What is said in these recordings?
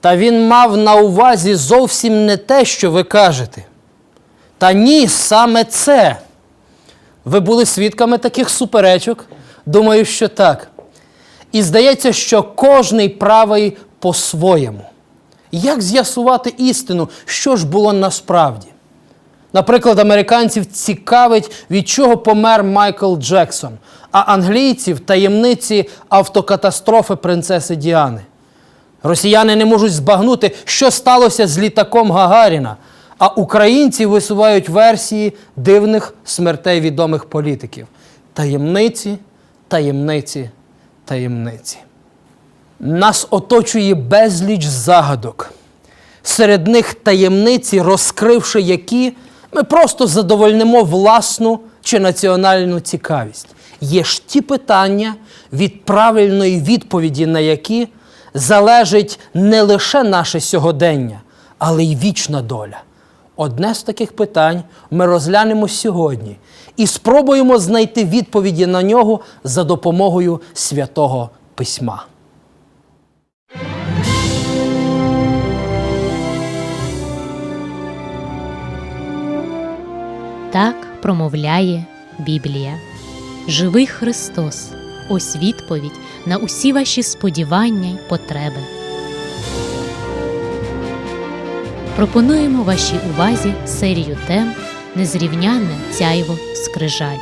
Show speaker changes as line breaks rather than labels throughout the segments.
Та він мав на увазі зовсім не те, що ви кажете. Та ні, саме це. Ви були свідками таких суперечок? Думаю, що так. І здається, що кожний правий по-своєму. Як з'ясувати істину, що ж було насправді? Наприклад, американців цікавить, від чого помер Майкл Джексон, а англійців таємниці автокатастрофи принцеси Діани. Росіяни не можуть збагнути, що сталося з літаком Гагаріна, а українці висувають версії дивних смертей відомих політиків. Таємниці, таємниці, таємниці. Нас оточує безліч загадок. Серед них таємниці, розкривши які, ми просто задовольнимо власну чи національну цікавість. Є ж ті питання, від правильної відповіді на які залежить не лише наше сьогодення, але й вічна доля. Одне з таких питань ми розглянемо сьогодні і спробуємо знайти відповіді на нього за допомогою святого письма.
Так промовляє Біблія. Живий Христос. Ось відповідь на усі ваші сподівання й потреби. Пропонуємо вашій увазі серію тем Незрівнянне цяйво скрижаль.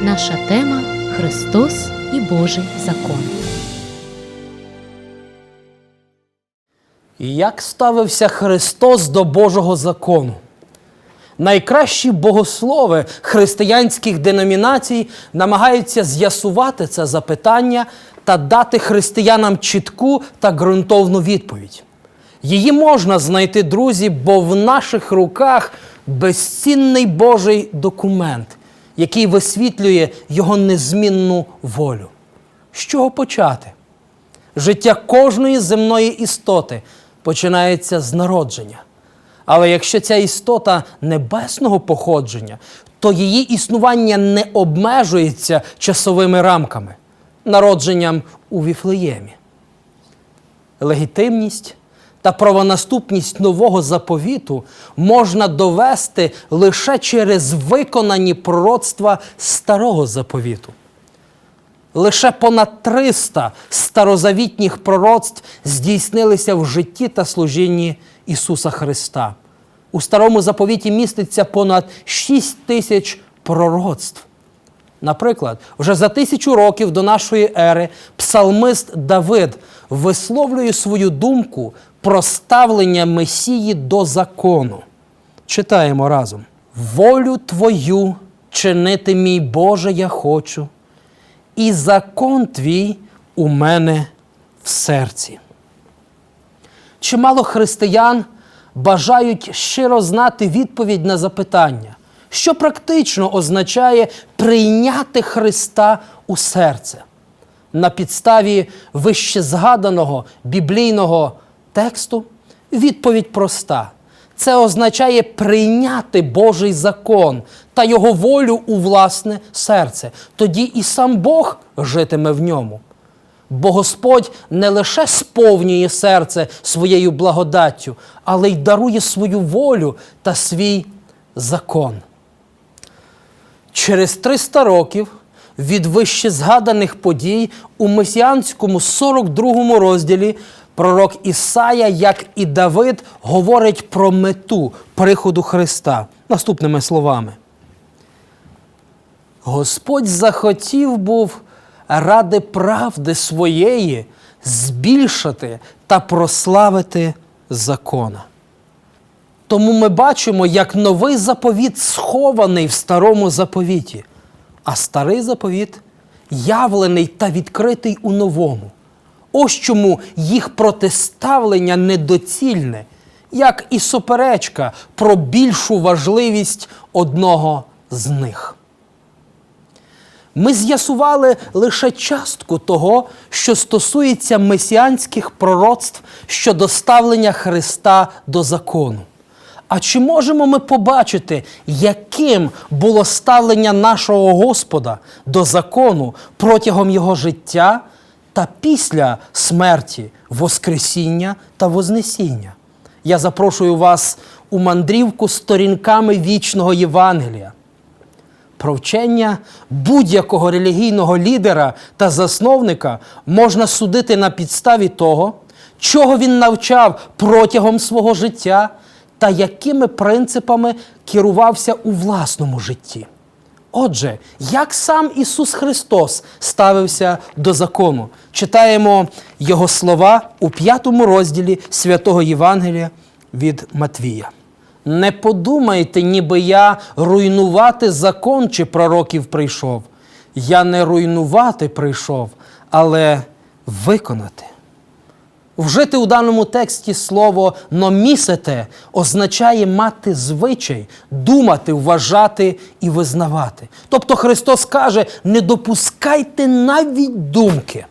Наша тема Христос і Божий закон.
Як ставився Христос до Божого закону? Найкращі богослови християнських деномінацій намагаються з'ясувати це запитання та дати християнам чітку та ґрунтовну відповідь. Її можна знайти, друзі, бо в наших руках безцінний Божий документ, який висвітлює його незмінну волю. З чого почати? Життя кожної земної істоти починається з народження. Але якщо ця істота небесного походження, то її існування не обмежується часовими рамками, народженням у Віфлеємі. Легітимність та правонаступність нового заповіту можна довести лише через виконані пророцтва старого заповіту. Лише понад 300 старозавітніх пророцтв здійснилися в житті та служінні Ісуса Христа. У старому заповіті міститься понад 6 тисяч пророцтв. Наприклад, вже за тисячу років до нашої ери псалмист Давид висловлює свою думку про ставлення Месії до закону. Читаємо разом: Волю Твою чинити, мій Боже, я хочу, і закон твій у мене в серці. Чимало християн бажають щиро знати відповідь на запитання, що практично означає прийняти Христа у серце. На підставі вище згаданого біблійного тексту відповідь проста. Це означає прийняти Божий закон та його волю у власне серце. Тоді і сам Бог житиме в ньому. Бо Господь не лише сповнює серце своєю благодаттю, але й дарує свою волю та свій закон. Через 300 років від вище згаданих подій у месіанському 42 розділі пророк Ісая, як і Давид, говорить про мету приходу Христа наступними словами. Господь захотів був ради правди своєї збільшити та прославити закона. Тому ми бачимо, як новий заповіт схований в старому заповіті, а старий заповіт явлений та відкритий у новому. Ось чому їх протиставлення недоцільне, як і суперечка про більшу важливість одного з них. Ми з'ясували лише частку того, що стосується месіанських пророцтв щодо ставлення Христа до закону. А чи можемо ми побачити, яким було ставлення нашого Господа до закону протягом його життя та після смерті Воскресіння та Вознесіння. Я запрошую вас у мандрівку сторінками вічного Євангелія. Про вчення будь-якого релігійного лідера та засновника можна судити на підставі того, чого він навчав протягом свого життя та якими принципами керувався у власному житті. Отже, як сам Ісус Христос ставився до закону, читаємо Його слова у п'ятому розділі святого Євангелія від Матвія. Не подумайте, ніби я руйнувати закон чи пророків прийшов. Я не руйнувати прийшов, але виконати. Вжити у даному тексті слово номісете означає мати звичай, думати, вважати і визнавати. Тобто Христос каже: не допускайте навіть думки,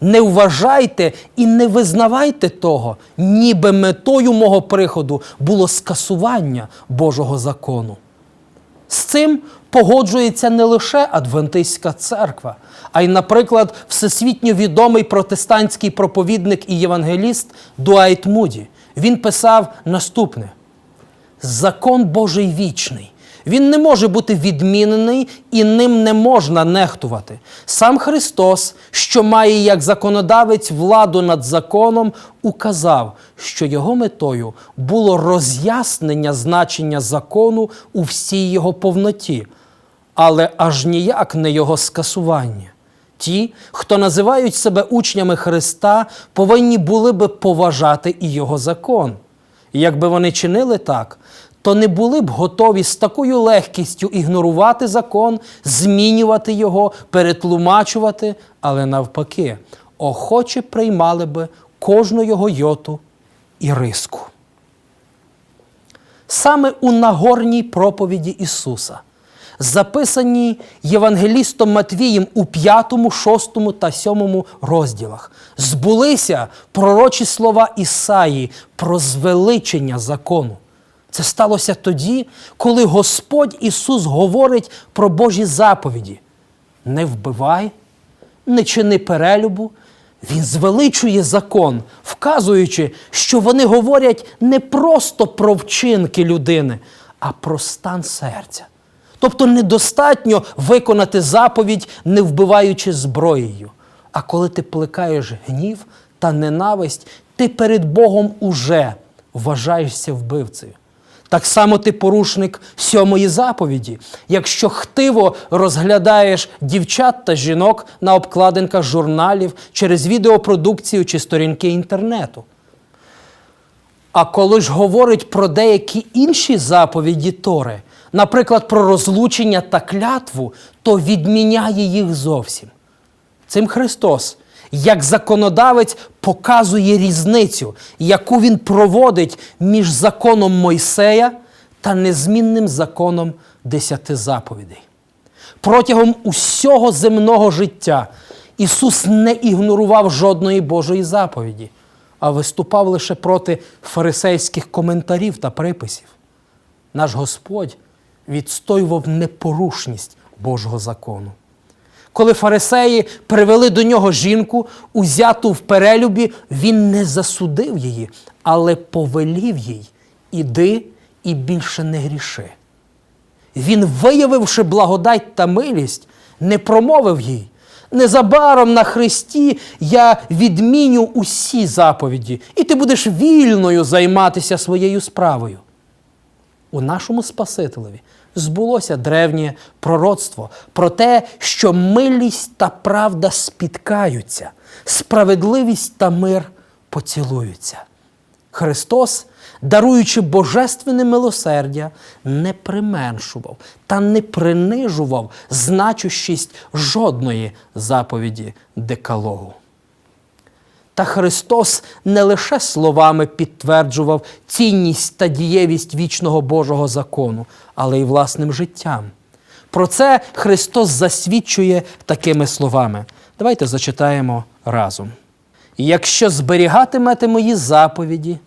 не вважайте і не визнавайте того, ніби метою мого приходу було скасування Божого закону. З цим погоджується не лише Адвентистська церква, а й, наприклад, всесвітньо відомий протестантський проповідник і євангеліст Дуайт Муді. Він писав наступне: Закон Божий вічний. Він не може бути відмінений і ним не можна нехтувати. Сам Христос, що має як законодавець владу над законом, указав, що його метою було роз'яснення значення закону у всій його повноті, але аж ніяк не його скасування. Ті, хто називають себе учнями Христа, повинні були би поважати і його закон. І якби вони чинили так, то не були б готові з такою легкістю ігнорувати закон, змінювати його, перетлумачувати, але навпаки, охоче приймали би кожну його йоту і риску. Саме у Нагорній проповіді Ісуса, записаній Євангелістом Матвієм у 5, 6 та 7 розділах, збулися пророчі слова Ісаї про звеличення закону. Це сталося тоді, коли Господь Ісус говорить про Божі заповіді: не вбивай, не чини перелюбу. Він звеличує закон, вказуючи, що вони говорять не просто про вчинки людини, а про стан серця. Тобто недостатньо виконати заповідь, не вбиваючи зброєю. А коли ти плекаєш гнів та ненависть, ти перед Богом уже вважаєшся вбивцею. Так само ти порушник сьомої заповіді, якщо хтиво розглядаєш дівчат та жінок на обкладинках журналів через відеопродукцію чи сторінки інтернету. А коли ж говорить про деякі інші заповіді Тори, наприклад, про розлучення та клятву, то відміняє їх зовсім. Цим Христос, як законодавець, показує різницю, яку він проводить між законом Мойсея та незмінним законом десяти заповідей. Протягом усього земного життя Ісус не ігнорував жодної Божої заповіді, а виступав лише проти фарисейських коментарів та приписів. Наш Господь відстоював непорушність Божого закону. Коли фарисеї привели до нього жінку, узяту в перелюбі, він не засудив її, але повелів їй іди і більше не гріши. Він, виявивши благодать та милість, не промовив їй. Незабаром на Христі я відміню усі заповіді, і ти будеш вільною займатися своєю справою. У нашому Спасителеві збулося древнє пророцтво про те, що милість та правда спіткаються, справедливість та мир поцілуються. Христос, даруючи божественне милосердя, не применшував та не принижував значущість жодної заповіді Декалогу. Та Христос не лише словами підтверджував цінність та дієвість вічного Божого закону, але й власним життям. Про це Христос засвідчує такими словами. Давайте зачитаємо разом. Якщо зберігатимете мої заповіді,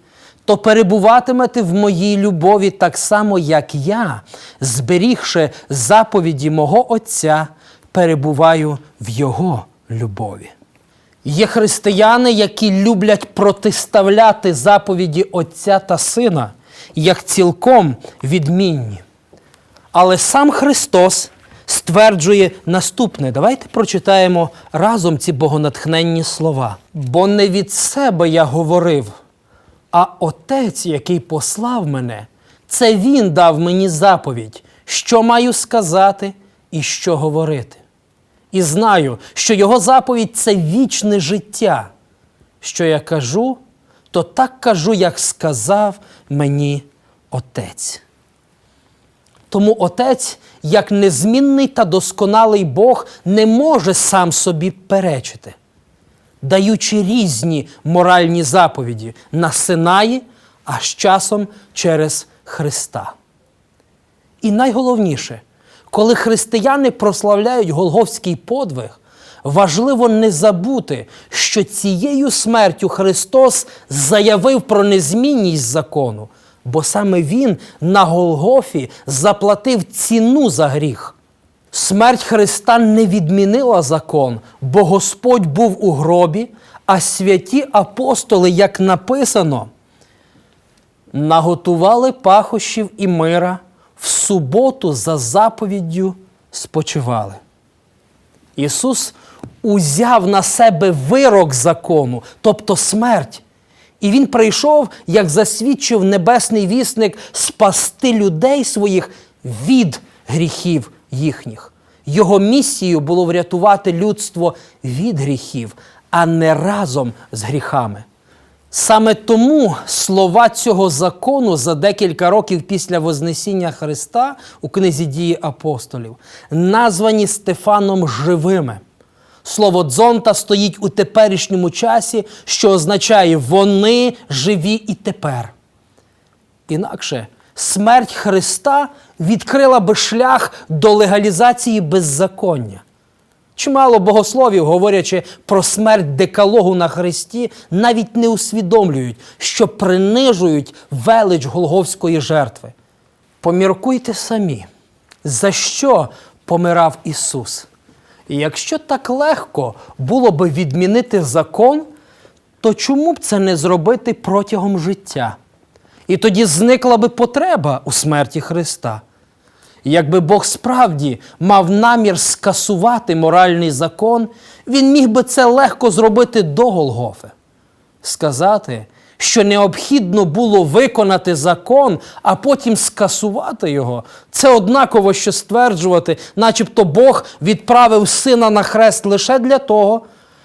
то перебуватимете в моїй любові так само, як я, зберігши заповіді мого Отця, перебуваю в Його любові. Є християни, які люблять протиставляти заповіді Отця та Сина як цілком відмінні. Але сам Христос стверджує наступне. Давайте прочитаємо разом ці богонатхненні слова. Бо не від себе я говорив, а Отець, який послав мене, це Він дав мені заповідь, що маю сказати і що говорити. І знаю, що Його заповідь це вічне життя. Що я кажу, то так кажу, як сказав мені Отець. Тому Отець, як незмінний та досконалий Бог, не може сам собі перечити, даючи різні моральні заповіді на Синаї, а з часом через Христа. І найголовніше, коли християни прославляють Голговський подвиг, важливо не забути, що цією смертю Христос заявив про незмінність закону, бо саме Він на Голгофі заплатив ціну за гріх. Смерть Христа не відмінила закон, бо Господь був у гробі, а святі апостоли, як написано, наготували пахощів і мира, в суботу за заповіддю спочивали. Ісус узяв на себе вирок закону, тобто смерть. І Він прийшов, як засвідчив небесний вісник, спасти людей своїх від гріхів їхніх. Його місією було врятувати людство від гріхів, а не разом з гріхами. Саме тому слова цього закону за декілька років після Вознесіння Христа у книзі дії апостолів названі Стефаном живими. Слово дзонта стоїть у теперішньому часі, що означає вони живі і тепер. Інакше смерть Христа відкрила би шлях до легалізації беззаконня. Чимало богословів, говорячи про смерть декалогу на Христі, навіть не усвідомлюють, що принижують велич Голговської жертви. Поміркуйте самі, за що помирав Ісус. І якщо так легко було би відмінити закон, то чому б це не зробити протягом життя? І тоді зникла би потреба у смерті Христа. Якби Бог справді мав намір скасувати моральний закон, він міг би це легко зробити до Голгофи. Сказати, що необхідно було виконати закон, а потім скасувати його, це однаково, що стверджувати, начебто Бог відправив сина на хрест лише для того,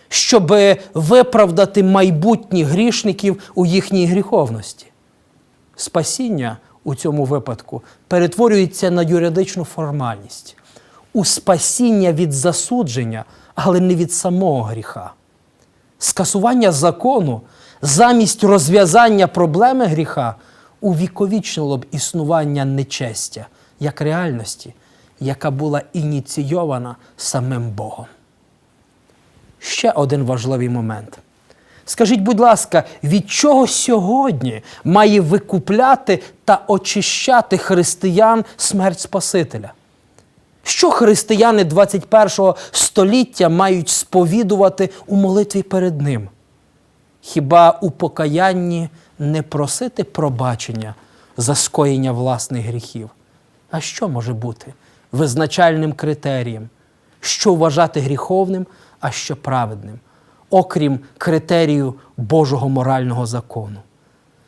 щоб виправдати майбутніх грішників у їхній гріховності. Спасіння у цьому випадку перетворюється на юридичну формальність, у спасіння від засудження, але не від самого гріха. Скасування закону замість розв'язання проблеми гріха увіковічнило б існування нечестя як реальності, яка була ініційована самим Богом. Ще один важливий момент. Скажіть, будь ласка, від чого сьогодні має викупляти та очищати християн смерть Спасителя? Що християни 21 століття мають сповідувати у молитві перед Ним? Хіба у покаянні не просити пробачення за скоєння власних гріхів? А що може бути визначальним критерієм? Що вважати гріховним, а що праведним? окрім критерію Божого морального закону.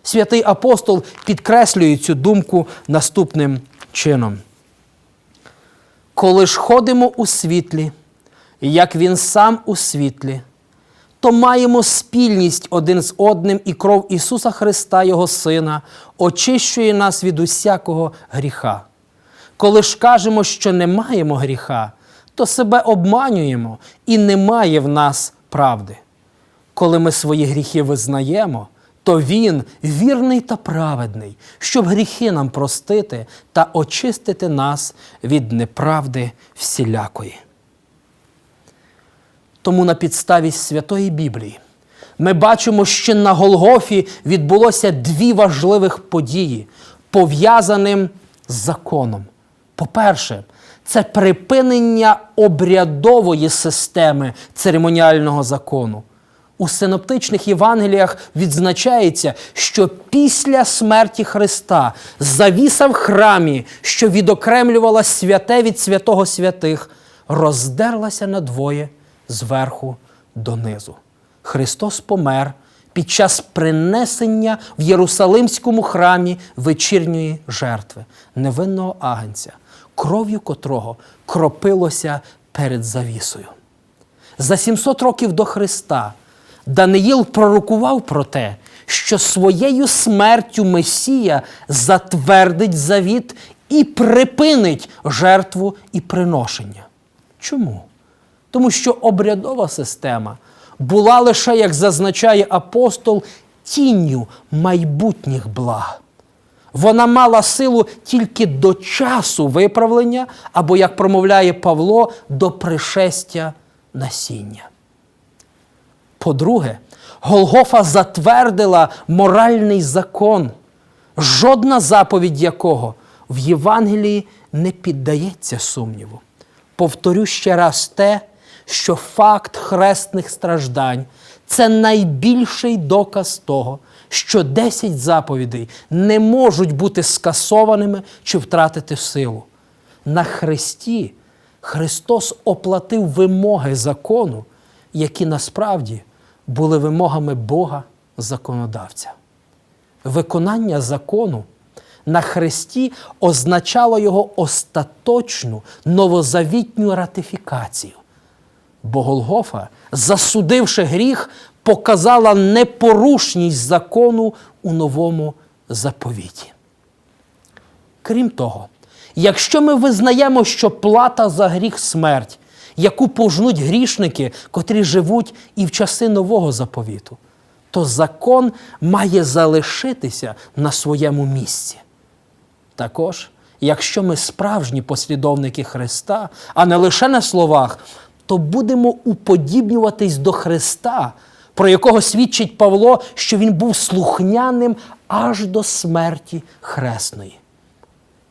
Святий апостол підкреслює цю думку наступним чином. Коли ж ходимо у світлі, як він сам у світлі, то маємо спільність один з одним, і кров Ісуса Христа, Його Сина, очищує нас від усякого гріха. Коли ж кажемо, що не маємо гріха, то себе обманюємо і немає в нас правди. Коли ми свої гріхи визнаємо, то Він вірний та праведний, щоб гріхи нам простити та очистити нас від неправди всілякої. Тому на підставі Святої Біблії ми бачимо, що на Голгофі відбулося дві важливих події, пов'язаним з законом. По-перше, це припинення обрядової системи церемоніального закону. У синоптичних Євангеліях відзначається, що після смерті Христа завіса в храмі, що відокремлювала святе від святого святих, роздерлася надвоє зверху донизу. Христос помер під час принесення в Єрусалимському храмі вечірньої жертви, невинного агнця, кров'ю котрого кропилося перед завісою. За 700 років до Христа Даниїл пророкував про те, що своєю смертю Месія затвердить завіт і припинить жертву і приношення. Чому? Тому що обрядова система була лише, як зазначає апостол, тінню майбутніх благ. Вона мала силу тільки до часу виправлення, або, як промовляє Павло, до пришестя насіння. По-друге, Голгофа затвердила моральний закон, жодна заповідь якого в Євангелії не піддається сумніву. Повторю ще раз те, що факт хресних страждань це найбільший доказ того, що 10 заповідей не можуть бути скасованими чи втратити силу. На хресті Христос оплатив вимоги закону, які насправді були вимогами Бога законодавця. Виконання закону на хресті означало його остаточну новозавітню ратифікацію. Бо Голгофа, засудивши гріх, показала непорушність закону у новому заповіті. Крім того, якщо ми визнаємо, що плата за гріх смерть, яку пожнуть грішники, котрі живуть і в часи нового заповіту, то закон має залишитися на своєму місці. Також, якщо ми справжні послідовники Христа, а не лише на словах, то будемо уподібнюватись до Христа, про якого свідчить Павло, що він був слухняним аж до смерті хресної.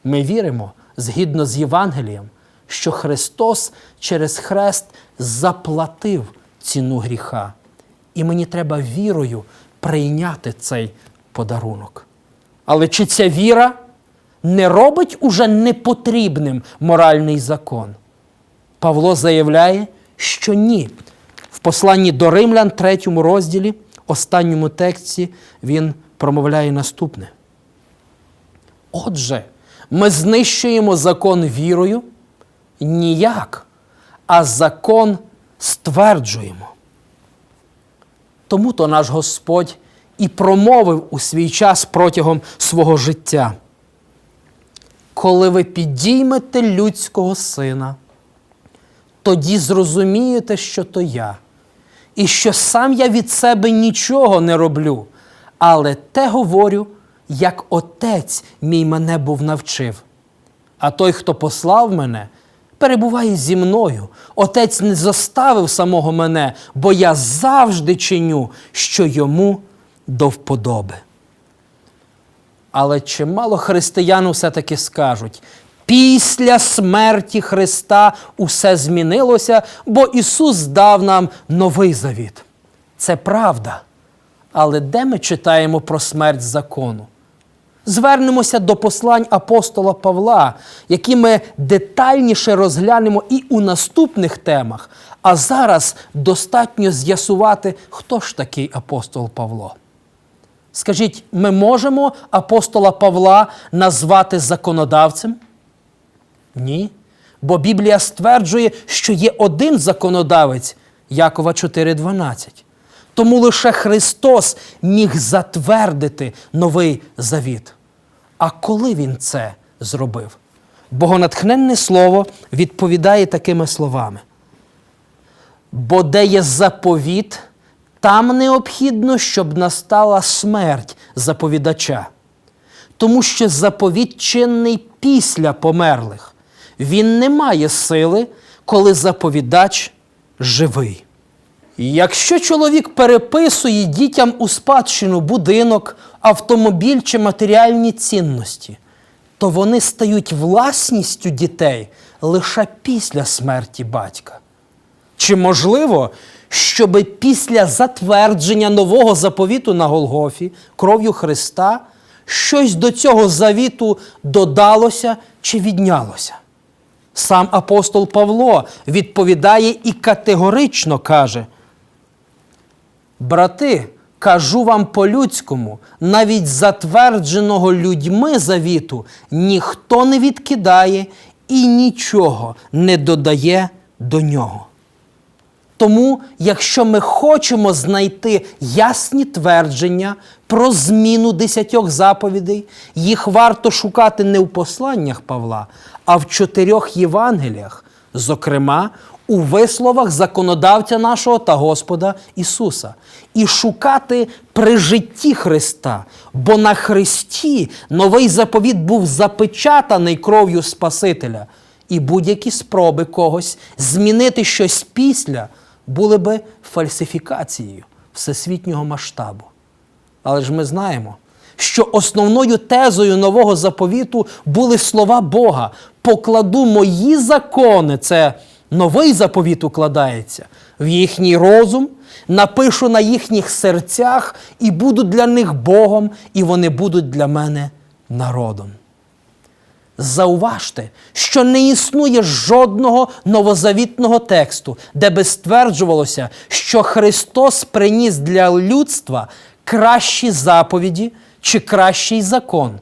Ми віримо, згідно з Євангелієм, що Христос через хрест заплатив ціну гріха. І мені треба вірою прийняти цей подарунок. Але чи ця віра не робить уже непотрібним моральний закон? Павло заявляє, що ні. В посланні до Римлян, третьому розділі, останньому тексті, він промовляє наступне. Отже, ми знищуємо закон вірою ніяк, а закон стверджуємо. Тому то наш Господь і промовив у свій час протягом свого життя. Коли ви підіймете людського сина, тоді зрозумієте, що то я, і що сам я від себе нічого не роблю, але те говорю, як отець мій мене був навчив. А той, хто послав мене, перебуває зі мною. Отець не заставив самого мене, бо я завжди чиню, що йому до вподоби. Але чимало християн все-таки скажуть, після смерті Христа усе змінилося, бо Ісус дав нам новий завіт. Це правда. Але де ми читаємо про смерть закону? Звернемося до послань апостола Павла, які ми детальніше розглянемо і у наступних темах. А зараз достатньо з'ясувати, хто ж такий апостол Павло. Скажіть, ми можемо апостола Павла назвати законодавцем? Ні. Бо Біблія стверджує, що є один законодавець Якова 4:12. Тому лише Христос міг затвердити новий завіт. А коли він це зробив? Богонатхненне слово відповідає такими словами. Бо де є заповіт, там необхідно, щоб настала смерть заповідача. Тому що заповіт чинний після померлих. Він не має сили, коли заповідач живий. Якщо чоловік переписує дітям у спадщину будинок, автомобіль чи матеріальні цінності, то вони стають власністю дітей лише після смерті батька. Чи можливо, щоби після затвердження нового заповіту на Голгофі кров'ю Христа щось до цього завіту додалося чи віднялося. Сам апостол Павло відповідає і категорично каже: Брати, кажу вам по-людському, навіть затвердженого людьми завіту ніхто не відкидає і нічого не додає до нього. Тому, якщо ми хочемо знайти ясні твердження про зміну десятьох заповідей, їх варто шукати не в посланнях Павла, а в чотирьох Євангеліях, зокрема у висловах законодавця нашого та Господа Ісуса, і шукати при житті Христа, бо на Христі новий заповіт був запечатаний кров'ю Спасителя, і будь-які спроби когось змінити щось після були би фальсифікацією всесвітнього масштабу. Але ж ми знаємо, що основною тезою нового заповіту були слова Бога: покладу мої закони, це новий заповіт укладається в їхній розум, напишу на їхніх серцях і буду для них Богом, і вони будуть для мене народом. Зауважте, що не існує жодного новозавітного тексту, де би стверджувалося, що Христос приніс для людства кращі заповіді чи кращий закон.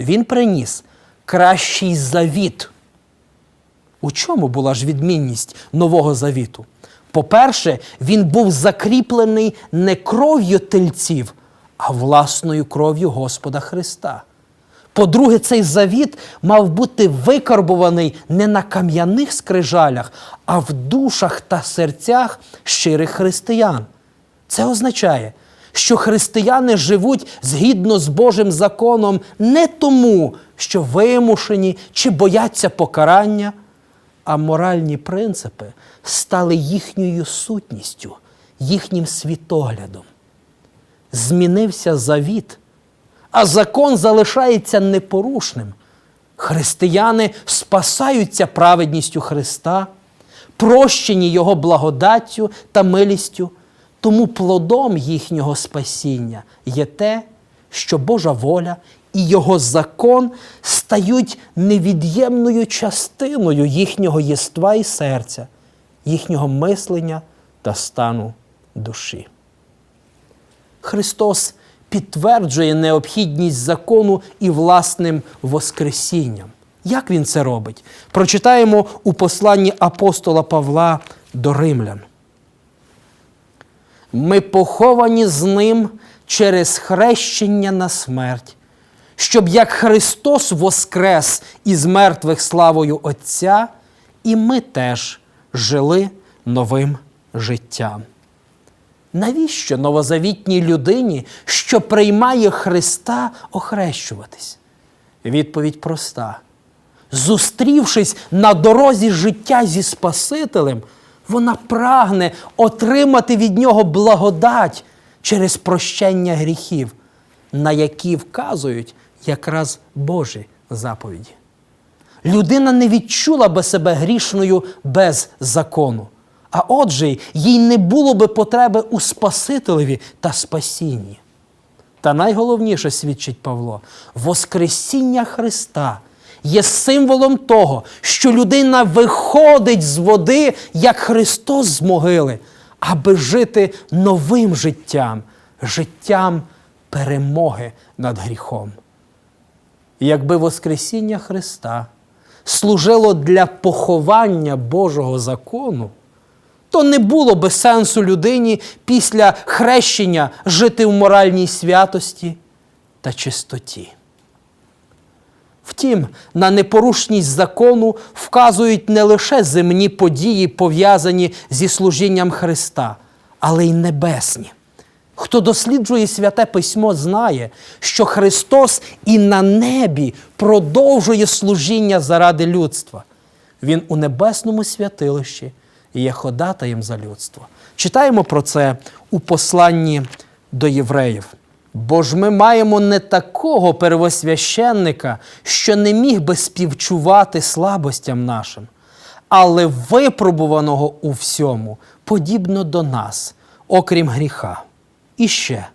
Він приніс кращий завіт. У чому була ж відмінність Нового Завіту? По-перше, він був закріплений не кров'ю тельців, а власною кров'ю Господа Христа. По-друге, цей завіт мав бути викарбуваний не на кам'яних скрижалях, а в душах та серцях щирих християн. Це означає, що християни живуть згідно з Божим законом не тому, що вимушені чи бояться покарання, а моральні принципи стали їхньою сутністю, їхнім світоглядом. Змінився завіт, а закон залишається непорушним. Християни спасаються праведністю Христа, прощені Його благодаттю та милістю, тому плодом їхнього спасіння є те, що Божа воля і Його закон стають невід'ємною частиною їхнього єства і серця, їхнього мислення та стану душі. Христос підтверджує необхідність закону і власним Воскресінням. Як він це робить? Прочитаємо у посланні апостола Павла до римлян. Ми поховані з ним через хрещення на смерть, щоб як Христос воскрес із мертвих славою Отця, і ми теж жили новим життям. Навіщо новозавітній людині, що приймає Христа, охрещуватись? Відповідь проста. Зустрівшись на дорозі життя зі Спасителем, вона прагне отримати від нього благодать через прощення гріхів, на які вказують якраз Божі заповіді. Людина не відчула би себе грішною без закону. А отже, їй не було би потреби у Спасителеві та спасінні. Та найголовніше свідчить Павло, Воскресіння Христа є символом того, що людина виходить з води, як Христос з могили, аби жити новим життям, життям перемоги над гріхом. І якби Воскресіння Христа служило для поховання Божого закону, то не було би сенсу людині після хрещення жити в моральній святості та чистоті. Втім, на непорушність закону вказують не лише земні події, пов'язані зі служінням Христа, але й небесні. Хто досліджує святе письмо, знає, що Христос і на небі продовжує служіння заради людства. Він у небесному святилищі є ходатаєм за людство. Читаємо про це у посланні до євреїв. Бо ж ми маємо не такого первосвященника, що не міг би співчувати слабостям нашим, але випробуваного у всьому, подібно до нас, окрім гріха. І ще,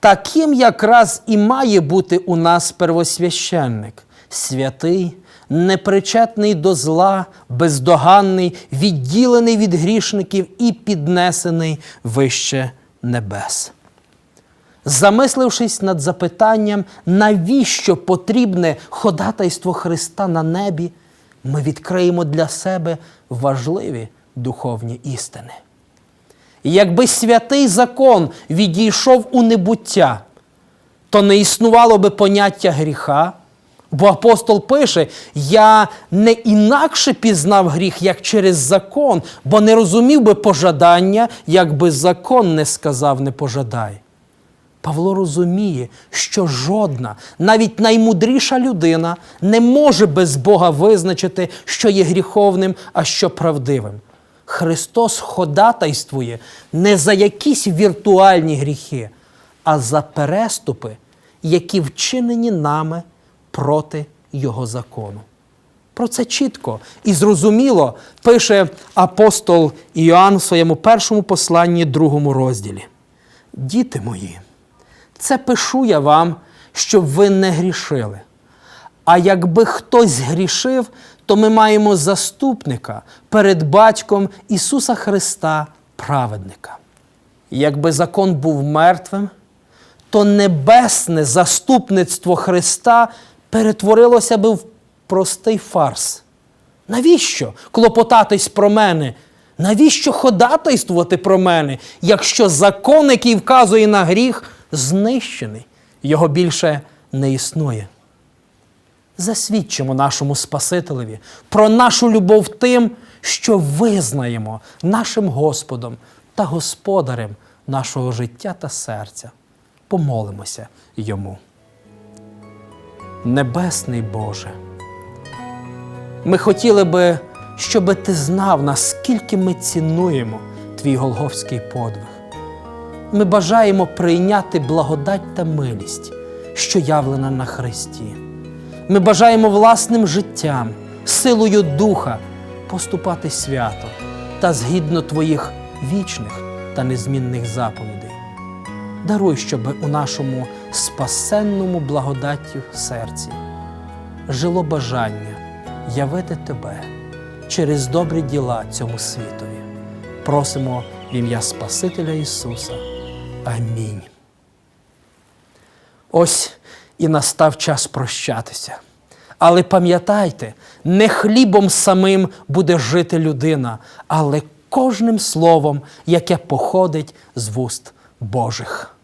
таким якраз і має бути у нас первосвященник, святий, непричетний до зла, бездоганний, відділений від грішників і піднесений вище небес. Замислившись над запитанням, навіщо потрібне ходатайство Христа на небі, ми відкриємо для себе важливі духовні істини. Якби святий закон відійшов у небуття, то не існувало би поняття гріха. Бо апостол пише: я не інакше пізнав гріх, як через закон, бо не розумів би пожадання, якби закон не сказав не пожадай. Павло розуміє, що жодна, навіть наймудріша людина не може без Бога визначити, що є гріховним, а що правдивим. Христос ходатайствує не за якісь віртуальні гріхи, а за переступи, які вчинені нами проти Його закону. Про це чітко і зрозуміло пише апостол Іоанн в своєму першому посланні, другому розділі. Діти мої, це пишу я вам, щоб ви не грішили. А якби хтось грішив, то ми маємо заступника перед батьком Ісуса Христа, праведника. Якби закон був мертвим, то небесне заступництво Христа перетворилося би в простий фарс. Навіщо клопотатись про мене? Навіщо ходатайствувати про мене, якщо закон, який вказує на гріх, знищений, його більше не існує? Засвідчимо нашому Спасителеві про нашу любов тим, що визнаємо нашим Господом та Господарем нашого життя та серця. Помолимося йому. Небесний Боже. Ми хотіли би, щоби ти знав, наскільки ми цінуємо твій Голговський подвиг. Ми бажаємо прийняти благодать та милість, що явлена на Христі. Ми бажаємо власним життям, силою Духа поступати свято та згідно Твоїх вічних та незмінних заповідей. Даруй, щоб у нашому спасенному благодаттю серці жило бажання явити Тебе через добрі діла цьому світові. Просимо в ім'я Спасителя Ісуса. Амінь. Ось і настав час прощатися. Але пам'ятайте, не хлібом самим буде жити людина, але кожним словом, яке походить з вуст Божих.